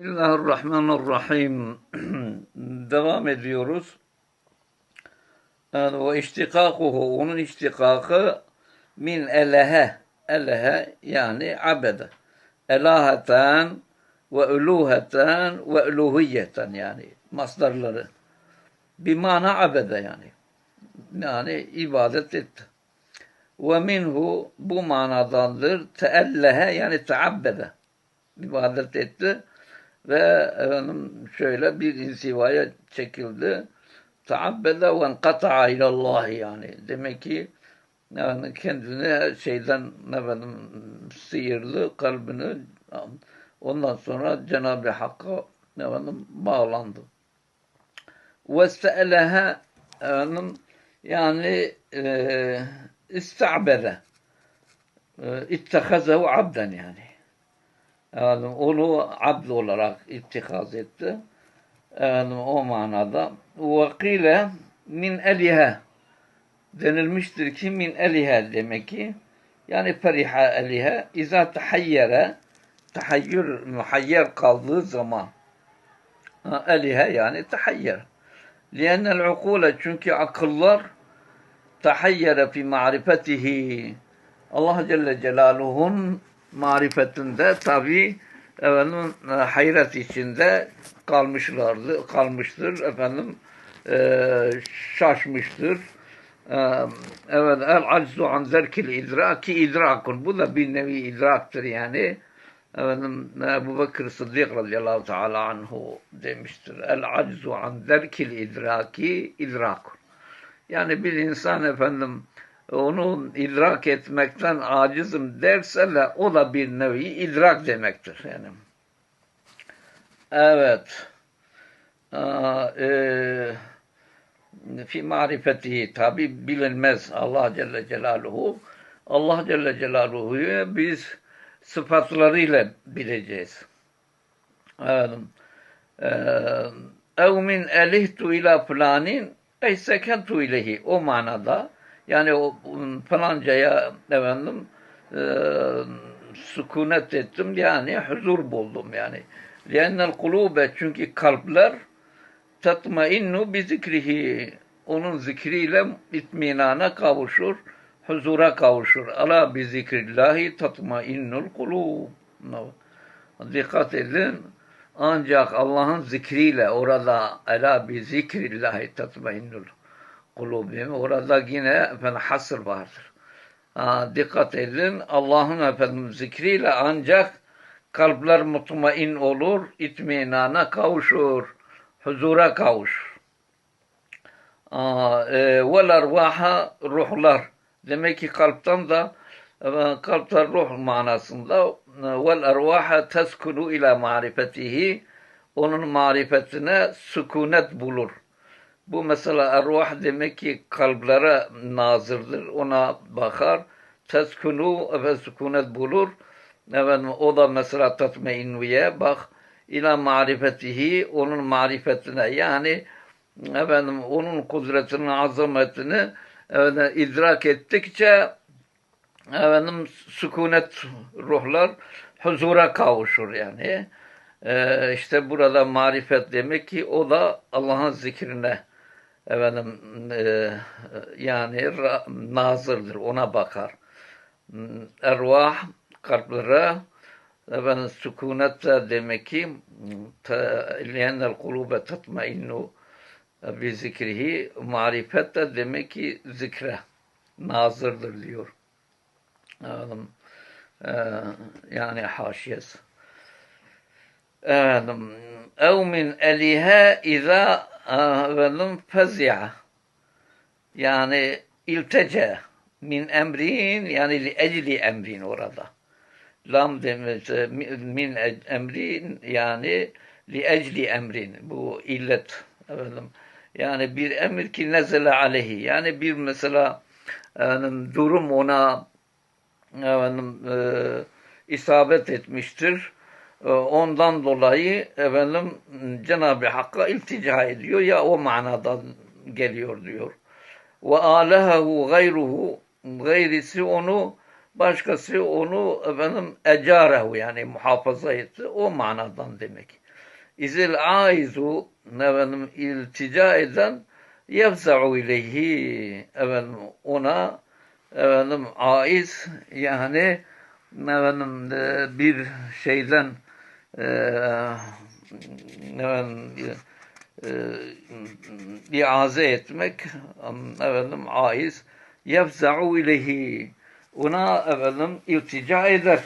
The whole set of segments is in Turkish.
Bismillahirrahmanirrahim. Devam ediyoruz. Yani ve iştikakuhu, onun iştikakı min elehe, elehe yani abede. Elaheten ve uluheten ve uluhiyeten yani masdarları. Bir mana abede yani. Yani ibadet etti. Ve minhu bu manadandır. Teellehe yani teabbede. İbadet etti ve efendim şöyle bir insivaya çekildi. Taabbede ve enkata'a ilallah yani. Demek ki yani kendini şeyden efendim sıyırdı kalbini ondan sonra Cenab-ı Hakk'a efendim bağlandı. Ve se'eleha efendim yani e, ista'bede e, ittehazehu abden yani. Yani onu abd olarak ittikaz etti. Yani o manada. Vakile min elihe denilmiştir ki min elihe demek ki yani feriha elihe izâ tahayyere tahayyür muhayyer kaldığı zaman elihe yani tahayyer. Liennel ukule çünkü akıllar tahayyere fi marifetihi Allah Celle Celaluhu'nun marifetinde tabi efendim e, hayret içinde kalmışlardı, kalmıştır efendim e, şaşmıştır. E, evet el aczu an zerkil idraki idrakun. Bu da bir nevi idraktır yani. Efendim Ebu Bekir Sıddık radıyallahu teala anhu demiştir. El aczu an zerkil idraki idrakun. Yani bir insan efendim onu idrak etmekten acizim derse de o da bir nevi idrak demektir. Yani. Evet. E, fi marifeti tabi bilinmez Allah Celle Celaluhu. Allah Celle Celaluhu'yu biz sıfatlarıyla bileceğiz. Evet. Ev min elihtu ila fulanin ey sekentu ilehi. O manada yani o falancaya efendim e, sükunet ettim yani huzur buldum yani. Lennel kulube çünkü kalpler tatmainnu bi zikrihi onun zikriyle itminana kavuşur, huzura kavuşur. Ala bi zikrillahi tatmainnul kulub. Dikkat edin. Ancak Allah'ın zikriyle orada ala bi zikrillahi tatmainnul kulubim. Orada yine efendim hasır vardır. Ha, dikkat edin. Allah'ın efendim zikriyle ancak kalpler mutmain olur, itminana kavuşur, huzura kavuşur. E, vel ervaha ruhlar. Demek ki kalpten de kalpler ruh manasında vel ervaha teskunu ila marifetihi onun marifetine sükunet bulur. Bu mesela ervah demek ki kalplere nazırdır. Ona bakar. Teskunu ve sükunet bulur. Efendim, o da mesela tatmeinviye bak ila marifetihi onun marifetine yani efendim onun kudretini, azametini efendim, idrak ettikçe efendim sükunet ruhlar huzura kavuşur yani. Ee, işte burada marifet demek ki o da Allah'ın zikrine efendim e, yani nazırdır ona bakar. Ervah kalplere efendim sükunet de demek ki liyennel kulube tatmainnu bi zikrihi marifet de demek ki zikre nazırdır diyor. Efendim, e, yani haşiyesi. Efendim, ev min elihe izâ efendim fezi'a yani iltece min emrin yani li ecli emrin orada. Lam demesi min emrin yani li ecli emrin. Bu illet efendim. Yani bir emir ki nezele aleyhi. Yani bir mesela efendim, durum ona efendim, e, isabet etmiştir ondan dolayı efendim Cenab-ı Hakk'a iltica ediyor ya o manadan geliyor diyor. Ve alehahu gayruhu gayrisi onu başkası onu efendim ecarehu yani muhafaza etti o manadan demek. İzil aizu efendim iltica eden yefza'u ileyhi efendim ona efendim aiz yani efendim e, bir şeyden iaze etmek efendim aiz. Yefza'u ileyhi. Ona efendim iltica eder.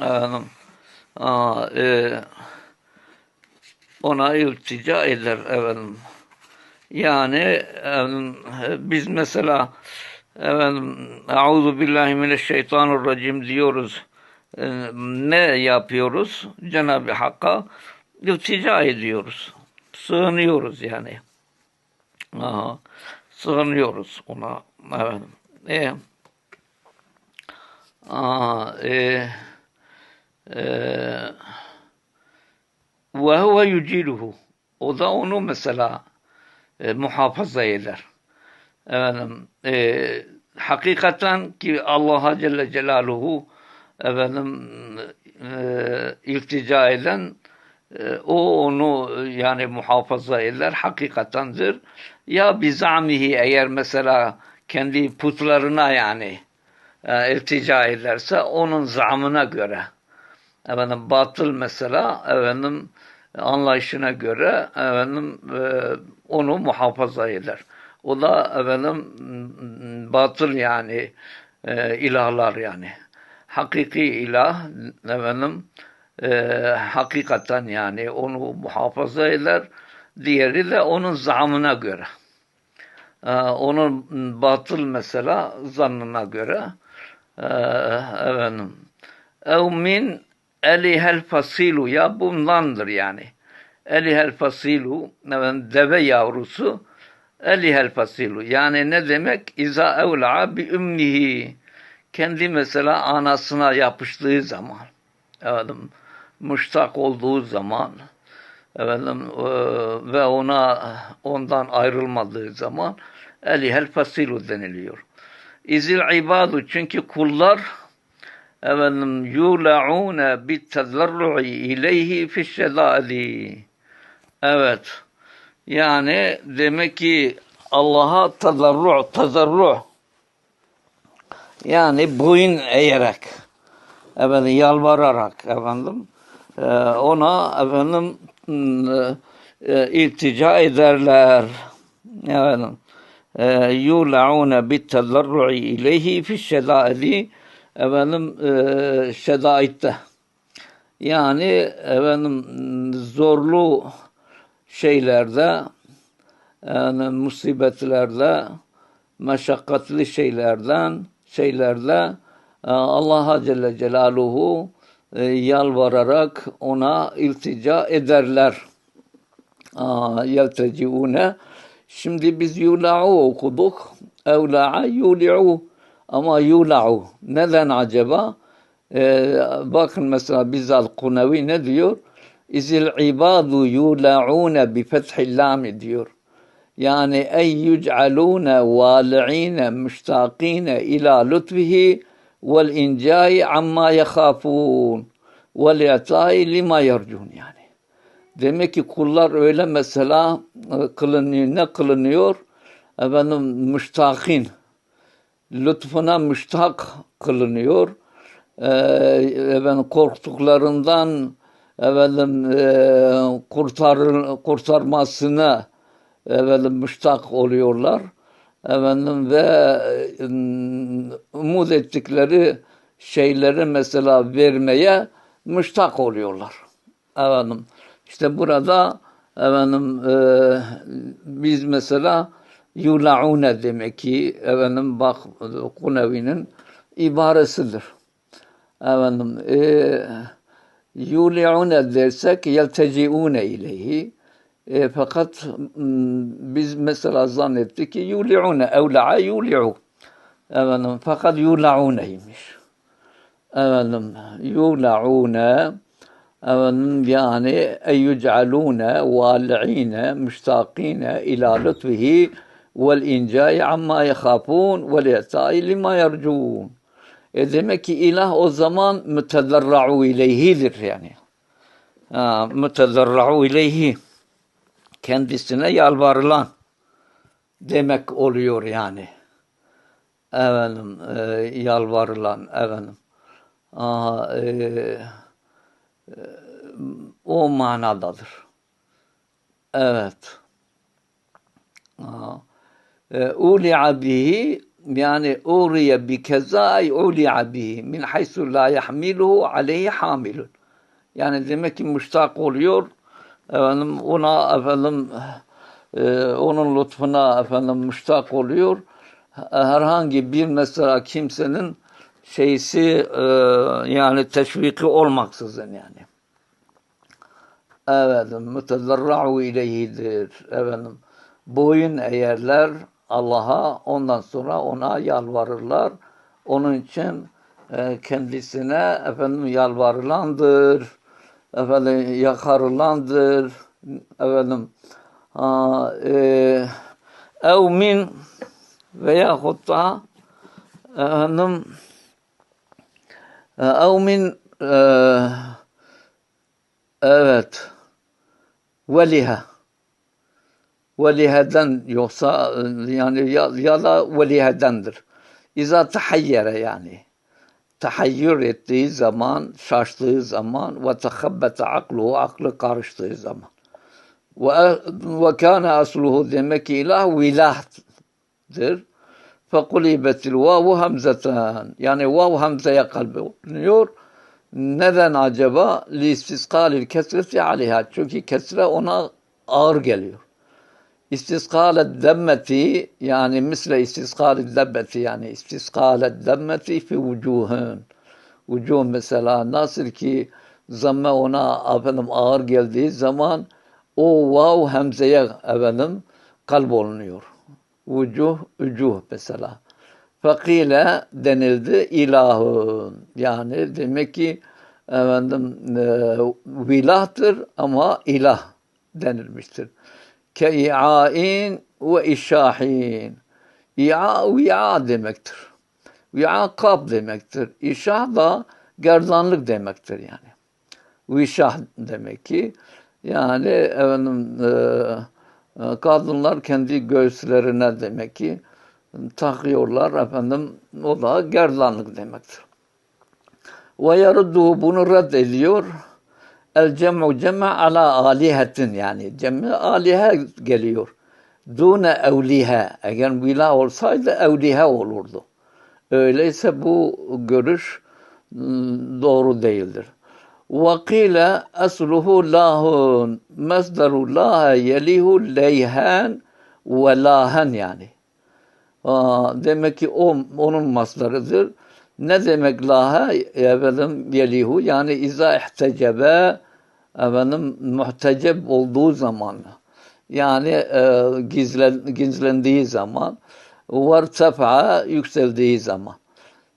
Efendim aa, e, ona iltica eder efendim. Yani efendim, biz mesela efendim Euzu billahi mineşşeytanirracim diyoruz. Ne yapıyoruz? Cenab-ı Hakk'a iltica ediyoruz. Sığınıyoruz yani. Aha, sığınıyoruz ona. Efendim. E, aa, e, e, ve huve yuciluhu. O da onu mesela e, muhafaza eder. Efendim, e, hakikaten ki Allah Celle Celaluhu efendim e, iltica eden e, o onu yani muhafaza eder hakikatendir. Ya bizamihi eğer mesela kendi putlarına yani e, iltica ederse onun zamına göre efendim batıl mesela efendim anlayışına göre efendim e, onu muhafaza eder. O da efendim batıl yani e, ilahlar yani. Hakiki ilah efendim e, hakikaten yani onu muhafaza eder. Diğeri de onun zamına göre. E, onun batıl mesela zannına göre e, efendim ev min elihel fasilu ya bundandır yani. Elihel fasilu efendim, deve yavrusu elihel fasilu. Yani ne demek? İza evla'a bi ümnihi. Kendi mesela anasına yapıştığı zaman. Efendim, müştak olduğu zaman. Efendim, e, ve ona ondan ayrılmadığı zaman elihel fasilu deniliyor. İzil ibadu çünkü kullar efendim yula'une bit tezarru'i ileyhi fi'şedâdi. Evet. Yani demek ki Allah'a tazarru, tazarru. Yani boyun eğerek, efendim yalvararak efendim e, ona efendim e, iltica ederler. Efendim e, yula'une bit tazarru'i ileyhi fi şedaidi efendim e, şedaitte. Yani efendim zorlu şeylerde yani musibetlerde meşakkatli şeylerden şeylerle e, Allah'a Celle Celaluhu e, yalvararak ona iltica ederler. Yelteciune. Şimdi biz yula'u okuduk. Evla'a yuli'u. Ama yula'u. Neden acaba? Ee, bakın mesela Bizal Kunevi ne diyor? İzil ibadu yula'une bi fethil lam diyor. Yani ey yüc'alune vali'ine müştakine ila lütfihi vel incai amma yekhafun vel yatai lima yercun yani. Demek ki kullar öyle mesela e, kılınıyor. Ne kılınıyor? Efendim müştakin. Lütfuna müştak kılınıyor. Ee, efendim korktuklarından efendim e, kurtar, kurtarmasına efendim müştak oluyorlar. Efendim ve e, umut ettikleri şeyleri mesela vermeye müştak oluyorlar. Efendim işte burada efendim e, biz mesela yulaune demek ki efendim bak Kunevi'nin ibaresidir. Efendim e, yuli'une dersek yelteci'une ileyhi. E, fakat biz mesela zannettik ki yuli'une evla'a yuli'u. Efendim fakat yula'uneymiş. Efendim yula'une efendim yani eyyuc'alune vali'ine müştakine ila lütfihi vel incai amma yekhafun vel yeta'i lima yercun. E demek ki ilah o zaman mütezarra'u ileyhidir yani. Ha, mütezarra'u ileyhi kendisine yalvarılan demek oluyor yani. Efendim, e, yalvarılan efendim. Aha, e, e, o manadadır. Evet. Aha. E, uli'a bihi yani uriye bi kezai uli'a bihi min haysu la yahmiluhu aleyhi hamilun. Yani demek ki müştak oluyor. Efendim ona efendim e, onun lütfuna efendim müştak oluyor. Herhangi bir mesela kimsenin şeysi e, yani teşviki olmaksızın yani. Efendim mütezarra'u ileyhidir. Efendim boyun eğerler Allah'a ondan sonra ona yalvarırlar. Onun için e, kendisine efendim yalvarılandır. Efendim yakarılandır. Efendim ha, e, ev min veyahut da efendim e, ev min e, evet veliha veliheden yoksa e, yani ya, ya da velihedendir. İza tahayyere yani. Tahayyür ettiği zaman, şaştığı zaman ve tehabbete akluhu, aklı karıştığı zaman. Ve, ve kâne asluhu demek ki ilah vilahdır. Fekulibetil vavu hamzeten. Yani vav hamzeye kalbiniyor. Neden acaba? Li istiskalil kesreti aleyha. Çünkü kesre ona ağır geliyor. İstiskale demmeti yani misle istiskale demmeti yani istiskale demmeti fi vucuhun. Vucuh mesela nasıl ki zamme ona efendim ağır geldiği zaman o vav hemzeye efendim kalp olunuyor. Vucuh, ücuh mesela. Fakile denildi ilahun. Yani demek ki efendim e, vilahtır ama ilah denilmiştir. Ke-i'a'in ve işahin. İ'a vi'a demektir. Vi'a kap demektir. İşah da gerdanlık demektir yani. Vişah demek ki yani efendim e, e, kadınlar kendi göğüslerine demek ki takıyorlar efendim o da gerdanlık demektir. Ve yaruddu bunu reddediyor. El cem'u cem'e ala alihetin yani cem'e alihe geliyor. Dune evlihe. Eğer vila olsaydı evlihe olurdu. Öyleyse bu görüş ıı, doğru değildir. وقيل أصله لاهون مصدر لاه يليه leyhen ve lahen yani. Aa, demek ki o onun maslarıdır. Ne demek laha? Efendim yelihu yani iza ihtecebe efendim muhteceb olduğu zaman yani e, gizlen, gizlendiği zaman ve yükseldiği zaman.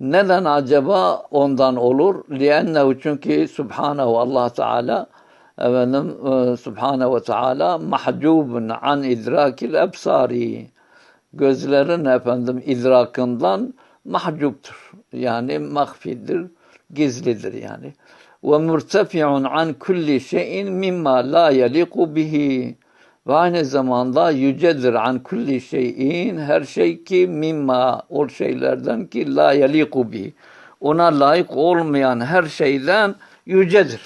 Neden acaba ondan olur? Liennehu çünkü Subhanahu Allah Teala efendim e, Subhanahu ve Teala mahcubun an idrakil ebsari. Gözlerin efendim idrakından mahcuptur. Yani mahfidir, gizlidir yani. Ve murtefi'un an kulli şeyin mimma la yeliku bihi. Ve aynı zamanda yücedir an kulli şeyin her şey ki mimma o şeylerden ki la yeliku bi. Ona layık olmayan her şeyden yücedir.